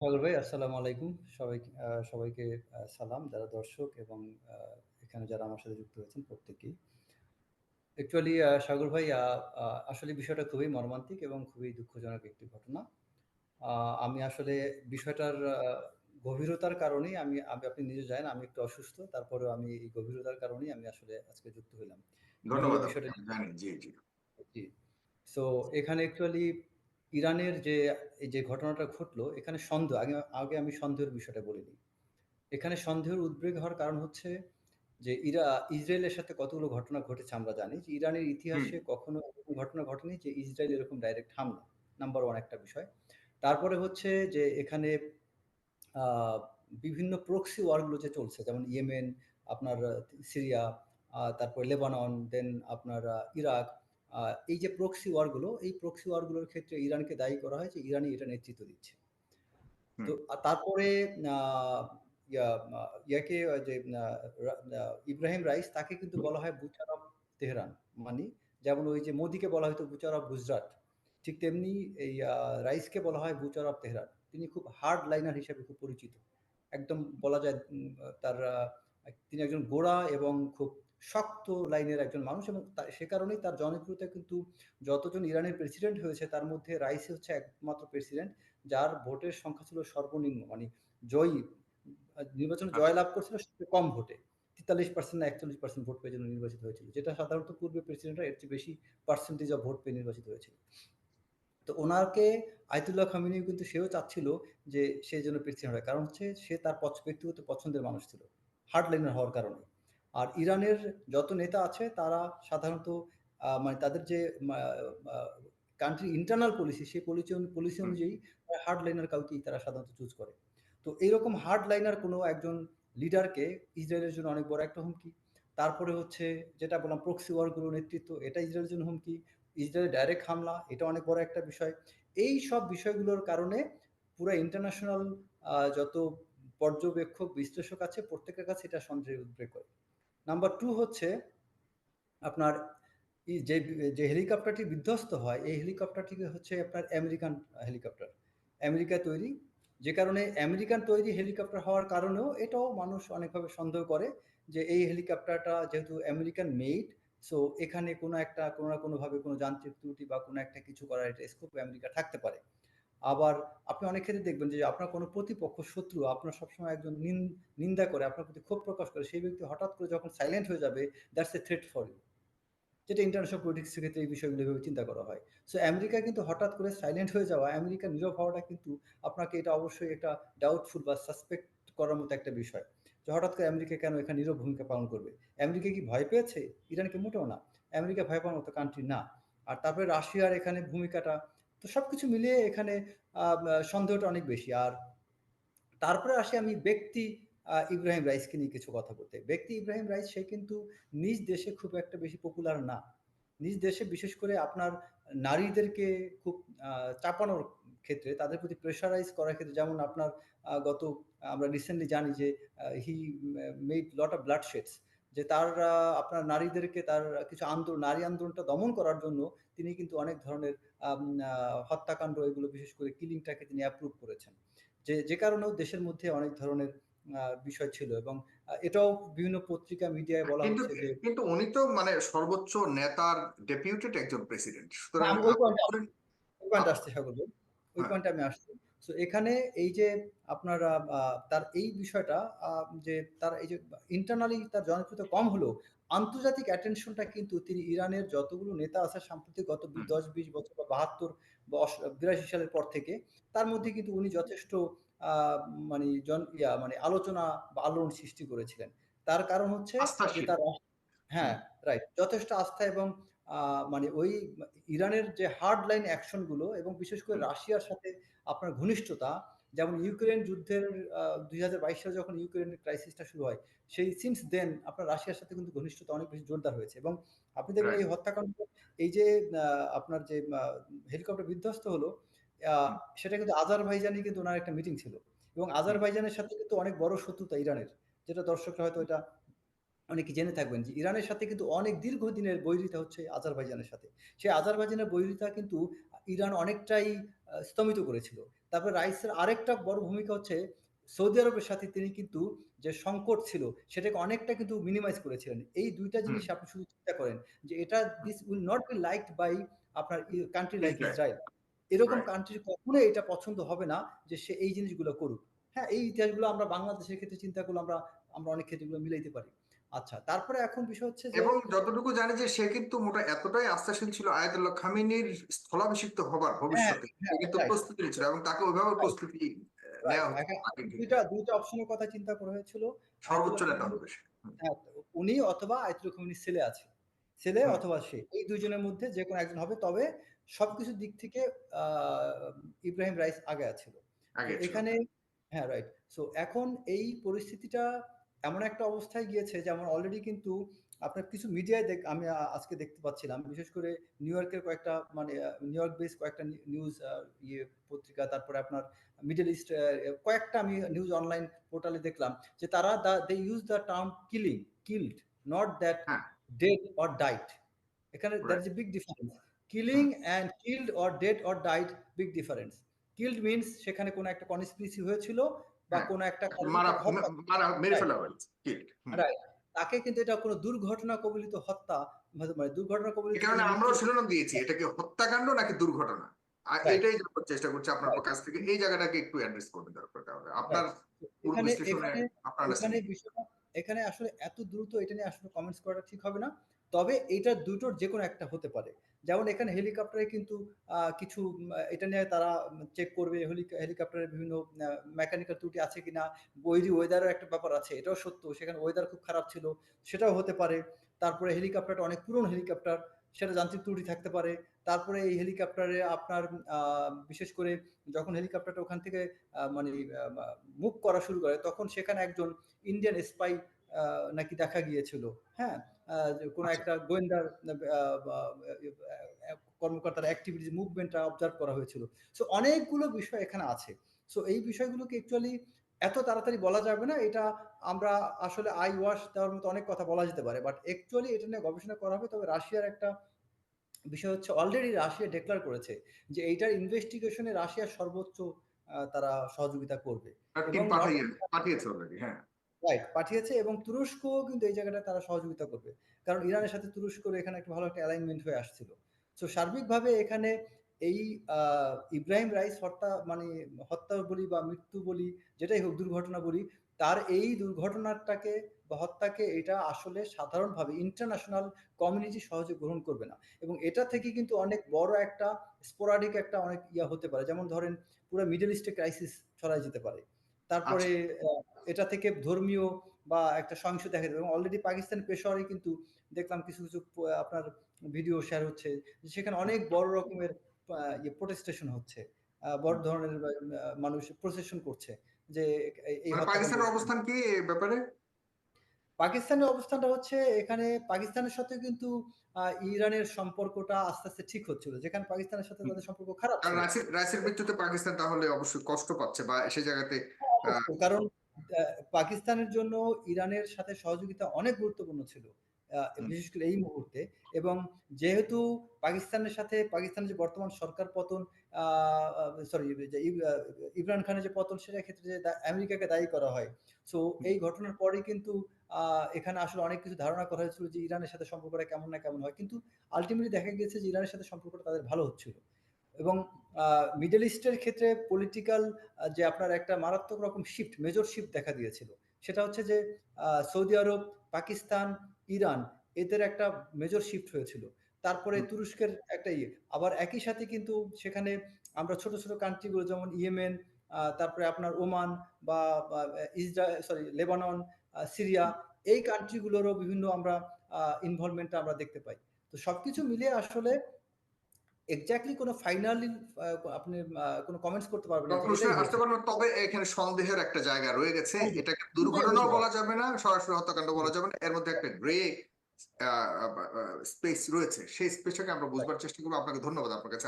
ভাই আসসালামু আলাইকুম। সবাই সবাইকে সালাম যারা দর্শক এবং এখানে যারা আমার সাথে যুক্ত হয়েছেন প্রত্যেককেই। অ্যাকচুয়ালি সাগর ভাই আসলে বিষয়টা খুবই মর্মান্তিক এবং খুবই দুঃখজনক একটি ঘটনা। আমি আসলে বিষয়টার গভীরতার কারণেই আমি আমি আপনি নিজে জানেন আমি একটু অসুস্থ। তারপরেও আমি এই গভীরতার কারণেই আমি আসলে আজকে যুক্ত হইলাম। ধন্যবাদ বিষয়টা জি। জি। সো এখানে অ্যাকচুয়ালি ইরানের যে এই যে ঘটনাটা ঘটলো এখানে সন্দেহ আগে আগে আমি সন্দেহের বিষয়টা বলে নিই। এখানে সন্দেহের উদ্বেগ হওয়ার কারণ হচ্ছে যে ইরা ইসরায়েলের সাথে কতগুলো ঘটনা ঘটেছে আমরা জানি যে ইরানের ইতিহাসে কখনো ঘটনা ঘটেনি যে ইসরায়েল এরকম ডাইরেক্ট হামলা। নাম্বার 1 একটা বিষয়। তারপরে হচ্ছে যে এখানে বিভিন্ন প্রক্সি ওয়ারগুলো যে চলছে যেমন ইয়েমেন, আপনার সিরিয়া, তারপর লেবানন, দেন আপনার ইরাক। এই যে প্রক্সি ওয়ারগুলো, এই প্রক্সি ওয়ারগুলোর ক্ষেত্রে ইরানকে দায়ী করা হয় যে ইরানই এটা নেতৃত্ব দিচ্ছে। তো। তারপরে ইয়া ইয়াকে যে ইব্রাহিম রাইস তাকে কিন্তু বলা হয় বুচার অফ তেহরান। মানে যেমন ওই যে মোদিকে বলা হয়তো বুচার অফ গুজরাট। ঠিক তেমনি এই রাইসকে বলা হয় বুচার অফ তেহরান। তিনি খুব হার্ড লাইনার হিসেবে খুব পরিচিত। একদম বলা যায় তার তিনি একজন গোড়া এবং খুব শক্ত লাইনের একজন মানুষ এবং সে কারণেই তার জনপ্রিয়তা কিন্তু যতজন ইরানের প্রেসিডেন্ট হয়েছে তার মধ্যে রাইসি হচ্ছে একমাত্র প্রেসিডেন্ট যার ভোটের সংখ্যা ছিল সর্বনিম্ন। মানে জয়ী নির্বাচনে আচ্ছা। জয়লাভ করছিল কম ভোটে। ৪৩% না ৪১% ভোট পেয়ে যেন নির্বাচিত হয়েছিল। যেটা সাধারণত পূর্বে প্রেসিডেন্টরা এর চেয়ে বেশি পার্সেন্টেজ অফ ভোট পেয়ে নির্বাচিত হয়েছিল। তো ওনাকে আয়াতুল্লাহ খামেনিও কিন্তু সেও চাচ্ছিল যে সে যেন প্রেসিডেন্ট হয়। কারণ হচ্ছে সে তার ব্যক্তিগত পছন্দের মানুষ ছিল। হার্ড লাইনার হওয়ার কারণে। আর ইরানের যত নেতা আছে তারা সাধারণত মানে তাদের যে কান্ট্রি ইন্টারনাল পলিসি সেই পলিচি পলিসি অনুযায়ী হার্ড লাইনার কাউকেই তারা সাধারণত চুজ করে। তো এইরকম হার্ড লাইনার কোনো একজন লিডারকে ইসরায়েলের জন্য অনেক বড় একটা হুমকি। তারপরে হচ্ছে যেটা বললাম প্রক্সি ওয়ারগুলোর নেতৃত্ব এটা ইসরায়েলের জন্য হুমকি। ইসরায়েলের ডাইরেক্ট হামলা এটা অনেক বড় একটা বিষয়। এই সব বিষয়গুলোর কারণে পুরো ইন্টারন্যাশনাল যত পর্যবেক্ষক, বিশ্লেষক আছে প্রত্যেকের কাছে এটা সন্দেহের উদ্বেগ করে। নাম্বার টু হচ্ছে আপনার যে যে হেলিকপ্টারটি বিধ্বস্ত হয়, এই হেলিকপ্টারটি হচ্ছে আপনার আমেরিকান হেলিকপ্টার। আমেরিকায় তৈরি। যে কারণে আমেরিকান তৈরি হেলিকপ্টার হওয়ার কারণেও এটাও মানুষ অনেকভাবে সন্দেহ করে যে এই হেলিকপ্টারটা যেহেতু আমেরিকান মেড সো এখানে কোনো একটা কোনো না কোনোভাবে কোনো যান্ত্রিক ত্রুটি বা কোনো একটা কিছু করার একটা স্কোপ আমেরিকা থাকতে পারে। আবার আপনি অনেক ক্ষেত্রে দেখবেন যে আপনার কোনো প্রতিপক্ষ শত্রু আপনার সবসময় একজন নিন নিন্দা করে, আপনার প্রতি ক্ষোভ প্রকাশ করে সেই ব্যক্তি হঠাৎ করে যখন সাইলেন্ট হয়ে যাবে that's a threat for you. যেটা ইন্টারন্যাশনাল পলিটিক্সের ক্ষেত্রে এই বিষয়গুলো এভাবে চিন্তা করা হয়। সো আমেরিকা কিন্তু হঠাৎ করে সাইলেন্ট হয়ে যাওয়া, আমেরিকা নীরব হওয়াটা কিন্তু আপনাকে এটা অবশ্যই একটা ডাউটফুল বা সাসপেক্ট করার মতো একটা বিষয়। যে হঠাৎ করে আমেরিকা কেন এখানে নীরব ভূমিকা পালন করবে? আমেরিকা কি ভয় পেয়েছে? ইরানকে মোটেও না। আমেরিকা ভয় পাওয়ার মতো কান্ট্রি না। আর তারপরে রাশিয়ার এখানে ভূমিকাটা তো সবকিছু মিলিয়ে এখানে সন্দেহটা অনেক বেশি। আর তারপরে আসি আমি ব্যক্তি ইব্রাহিম রাইসকে নিয়ে কিছু কথা বলতে। ব্যক্তি ইব্রাহিম রাইস, সে কিন্তু নিজ দেশে খুব একটা বেশি পপুলার না। নিজ দেশে বিশেষ করে আপনার নারীদেরকে খুব চাপানোর ক্ষেত্রে, তাদের প্রতি প্রেশারাইজ করার ক্ষেত্রে, যেমন আপনার গত আমরা রিসেন্টলি জানি যে he made lot of blood sheds যে তার আপনার নারীদেরকে তার কিছু আন্দোলন নারী আন্দোলনটা দমন করার জন্য তিনি কিন্তু অনেক ধরনের হত্যাকাণ্ড এগুলো বিশেষ করে কিলিং টাকে তিনি অ্যাপ্রুভ করেছেন। যে যে কারণেও দেশের মধ্যে অনেক ধরনের বিষয় ছিল এবং এটাও বিভিন্ন পত্রিকা মিডিয়ায় বলা হচ্ছে যে কিন্তু উনি তো মানে সর্বোচ্চ নেতার ডেপুটেড একজন প্রেসিডেন্ট। সুতরাং ওই পয়েন্টে আচ্ছা। সাগর ওই হ্যাঁ। পয়েন্টে আমি আসছি। সো এখানে এই যে আপনার তার এই বিষয়টা যে তার এই যে ইন্টারনালি তার জনপ্রিয়তা কম হলেও আন্তর্জাতিক অ্যাটেনশন টা কিন্তু তিনি ইরানের যতগুলো নেতা আছে সাম্প্রতিক গত বি হুম। ১০-২০ বছর বা ৭২ বা ৮২ সালের পর থেকে তার মধ্যে কিন্তু উনি যথেষ্ট মানে জন ইয়া মানে আলোচনা বা আলোড়ন সৃষ্টি করেছিলেন। তার কারণ হচ্ছে যে তার হ্যাঁ, রাইট। যথেষ্ট আস্থা এবং মানে ওই ইরানের যে হার্ড লাইন অ্যাকশনগুলো এবং বিশেষ করে রাশিয়ার সাথে আপনার ঘনিষ্ঠতা যেমন ইউক্রেন যুদ্ধের দুই হাজার বাইশ সালে যখন ইউক্রেনের ক্রাইসিস টা শুরু হয়, সেই সিন্স দেন আপনার রাশিয়ার সাথে কিন্তু ঘনিষ্ঠতা অনেক বেশি জোরদার হয়েছে এবং আপনি দেখবেন এই হত্যাকাণ্ড এই যে আপনার যে হেলিকপ্টার বিধ্বস্ত হলো সেটা কিন্তু আজারবাইজানে কিন্তু ওনার একটা মিটিং ছিল। এবং হুম। আজারবাইজানের সাথে কিন্তু অনেক বড় শত্রুতা ইরানের। যেটা দর্শকরা হয়তো এটা অনেকে জেনে থাকবেন যে ইরানের সাথে কিন্তু অনেক দীর্ঘদিনের বৈরিতা হচ্ছে আজারবাইজানের সাথে। সেই আজারবাইজানের বৈরিতা কিন্তু ইরান অনেকটাই স্তমিত করেছিল। তারপরে রাইসের আরেকটা বড় ভূমিকা হচ্ছে সৌদি আরবের সাথে তিনি কিন্তু যে সংকট ছিল সেটাকে অনেকটা কিন্তু মিনিমাইজ করেছিলেন। এই দুইটা জিনিস আপনি শুধু চিন্তা করেন যে এটা this will not be liked by আপনার কান্ট্রি লাইক. ইসরায়েল। এরকম. কান্ট্রির কখনোই এটা পছন্দ হবে না যে সে এই জিনিসগুলো করুক। হ্যাঁ, এই ইতিহাসগুলো আমরা বাংলাদেশের ক্ষেত্রে চিন্তা করলে আমরা আমরা অনেক ক্ষেত্রে মিলাইতে পারি। আচ্ছা, তারপরে এখন বিষয় হচ্ছে এবং যতটুকু জানি যে সে কিন্তু মোটা এতটাই আস্থাশীল ছিল আয়াতুল্লাহ খামেনির স্থলাভিষিক্ত হবার ভবিষ্যতে সে হ্যাঁ, কিন্তু প্রস্তুতি নিচ্ছিল এবং তাকে ওইভাবে প্রস্তুতি আহ, নেওয়া হতো এখন আগে থেকে। ২ টা ২ টা অপশনের কথা চিন্তা করা হয়েছিল। সর্বোচ্চ নেতা হবে হ্যাঁ, উনি অথবা আয়াতুল্লাহ খামেনির ছেলে আছে। ছেলে অথবা সে। এই ২ জনের মধ্যে যেকোনো একজন হবে। তবে সবকিছুর দিক থেকে ইব্রাহিম রাইস আগে ছিল। ছিল। এখানে হ্যাঁ, রাইট। সো এখন এই পরিস্থিতিটা এমন একটা অবস্থায় গিয়েছে যেমন অলরেডি কিন্তু আপনার কিছু মিডিয়ায় দেখ আমি আজকে দেখতে পাচ্ছিলাম। বিশেষ করে নিউ ইয়র্কের কয়েকটা মানে নিউ ইয়র্ক বেস কয়েকটা নিউজ ইয়ে পত্রিকা তারপরে আপনার মিডল ইস্ট কয়েকটা আমি নিউজ অনলাইন পোর্টালে দেখলাম যে তারা দা they use the term killing, killed, not that. Dead or died. এখানে that is a big difference. Killing and killed or dead or died big difference. Killed means সেখানে কোনো একটা কনস্পিরেসি হয়েছিল বা হ্যাঁ, কোনো একটা মারা ফেলা হয়েছে রাইট। তাকে কিন্তু এটা কোনো দুর্ঘটনা কবলিত হত্যা মানে দুর্ঘটনা কবলিত কারণে আমরাও শিরোনাম দিয়েছি এটা কি হত্যাকাণ্ড নাকি দুর্ঘটনা? আর এটাই জানার চেষ্টা করছি আপনার কাছ থেকে এই জায়গাটাকে একটু অ্যাড্রেস করবেন দরকার তাহলে। আপনার পুরো এখানে বিশ্লেষণে এখানে আপনার আসলে এত দ্রুত এটা নিয়ে আসলে কমেন্টস করাটা ঠিক হবে না। তবে এইটার দুটোর যেকোনো একটা হতে পারে। যেমন এখানে হেলিকপ্টারে কিন্তু কিছু এটা নিয়ে তারা চেক করবে হেলিক হেলিকপ্টারের বিভিন্ন মেকানিক্যাল ত্রুটি আছে কিনা, বৈরী ওয়েদারের একটা ব্যাপার আছে। এটাও সত্য। সেখানে ওয়েদার খুব খারাপ ছিল। সেটাও হতে পারে। তারপরে হেলিকপ্টারটা অনেক পুরনো হেলিকপ্টার। সেটা যান্ত্রিক ত্রুটি থাকতে পারে। তারপরে এই হেলিকপ্টারে আপনার বিশেষ করে যখন হেলিকপ্টারটা ওখান থেকে মানে মুভ করা শুরু করে তখন সেখানে একজন ইন্ডিয়ান স্পাই নাকি দেখা গিয়েছিল। হ্যাঁ? কোনো আচ্ছা। একটা গোয়েন্দার কর্মকর্তার অ্যাক্টিভিটিস মুভমেন্টটা অবজার্ভ করা হয়েছিল। সো অনেকগুলো বিষয় এখানে আছে। সো এই বিষয়গুলোকে অ্যাকচুয়ালি এত তাড়াতাড়ি বলা যাবে না। এটা আমরা আসলে আই ওয়াশ দেওয়ার মতো অনেক কথা বলা যেতে পারে। বাট অ্যাকচুয়ালি এটা নিয়ে গবেষণা করা হবে। তবে রাশিয়ার একটা বিষয় হচ্ছে অলরেডি রাশিয়া ডিক্লেয়ার করেছে যে এইটার ইনভেস্টিগেশন রাশিয়ার সর্বোচ্চ তারা সহযোগিতা করবে। পাঠিয়েছে অলরেডি হ্যাঁ। রাইট পাঠিয়েছে এবং তুরস্কও কিন্তু এই জায়গাটায় তারা সহযোগিতা করবে। কারণ ইরানের সাথে তুরস্কর এখানে একটা ভালো একটা অ্যালাইনমেন্ট হয়ে আসছিল। সো সার্বিকভাবে এখানে এই ইব্রাহিম রাইস হত্যা মানে হত্যা বলি বা মৃত্যু বলি যেটাই হোক দুর্ঘটনা বলি, তার এই দুর্ঘটনাটাকে বা হত্যাকে এটা আসলে সাধারণভাবে ইন্টারন্যাশনাল কমিউনিটি সহজে গ্রহণ করবে না। এবং এটা থেকে কিন্তু অনেক বড় একটা স্পোরাডিক একটা অনেক ইয়া হতে পারে। যেমন ধরেন পুরো মিডল ইস্টে ক্রাইসিস ছড়ায় যেতে পারে। তারপরে আ এটা থেকে ধর্মীয় বা একটা সহিংসতা দেখা যাবে এবং অলরেডি পাকিস্তান পেশোয়ারে কিন্তু দেখলাম কিছু, কিছু আপনার ভিডিও শেয়ার হচ্ছে। সেখানে অনেক বড় রকমের ইয়ে প্রোটেস্টেশন হচ্ছে। বড় ধরনের মানুষ প্রসেশন করছে। যে এই মানে পাকিস্তানের অবস্থান কি ব্যাপারে? পাকিস্তানের অবস্থানটা হচ্ছে এখানে পাকিস্তানের সাথে কিন্তু ইরানের সম্পর্কটা আস্তে, আস্তে ঠিক হচ্ছিল। যেখানে পাকিস্তানের সাথে তাদের সম্পর্ক খারাপ কারণ রাইসের মৃত্যুতে পাকিস্তান তাহলে অবশ্যই কষ্ট পাচ্ছে বা সে জায়গাতে কারণ আ পাকিস্তানের জন্য ইরানের সাথে সহযোগিতা অনেক গুরুত্বপূর্ণ ছিল। বিশেষ করে এই মুহূর্তে এবং যেহেতু পাকিস্তানের সাথে পাকিস্তানের যে বর্তমান সরকার পতন সরি যে ইমরান খানের যে পতন সেটার ক্ষেত্রে যে আমেরিকাকে দায়ী করা হয়। সো এই ঘটনার পরেই কিন্তু এখানে আসলে অনেক কিছু ধারণা করা হয়েছিল যে ইরানের সাথে সম্পর্কটা কেমন না কেমন হয়। কিন্তু আল্টিমেটলি দেখা গিয়েছে যে ইরানের সাথে সম্পর্কটা তাদের ভালো হচ্ছিল। এবং মিডল ইস্টের ক্ষেত্রে পলিটিক্যাল যে আপনার একটা মারাত্মক রকম শিফট, মেজর শিফট দেখা দিয়েছিল। সেটা হচ্ছে যে সৌদি আরব, পাকিস্তান, ইরান এদের একটা মেজর শিফট হয়েছিল। তারপরে তুরস্কের একটা ইয়ে। আবার একই সাথে কিন্তু সেখানে আমরা ছোট, ছোট কান্ট্রিগুলো যেমন ইয়েমেন, তারপরে আপনার ওমান বা বা ইসরা সরি লেবানন, সিরিয়া এই কান্ট্রিগুলোরও বিভিন্ন আমরা ইনভলভমেন্টটা আমরা দেখতে পাই। তো সবকিছু মিলিয়ে আসলে এক্সাক্টলি কোনো ফাইনালি আপনি কোনো কমেন্টস করতে পারবেন না আসতে। পারবেন তবে এখানে সন্দেহের একটা জায়গা রয়ে গেছে। এটা এটাকে দুর্ঘটনাও বলা যাবে না, সরাসরি হত্যাকাণ্ড বলা যাবে না। এর মধ্যে একটা গ্রে স্পেস রয়েছে। সেই স্পেসটাকে আমরা বুঝবার চেষ্টা করব আপনাকে ধন্যবাদ আপনার কাছে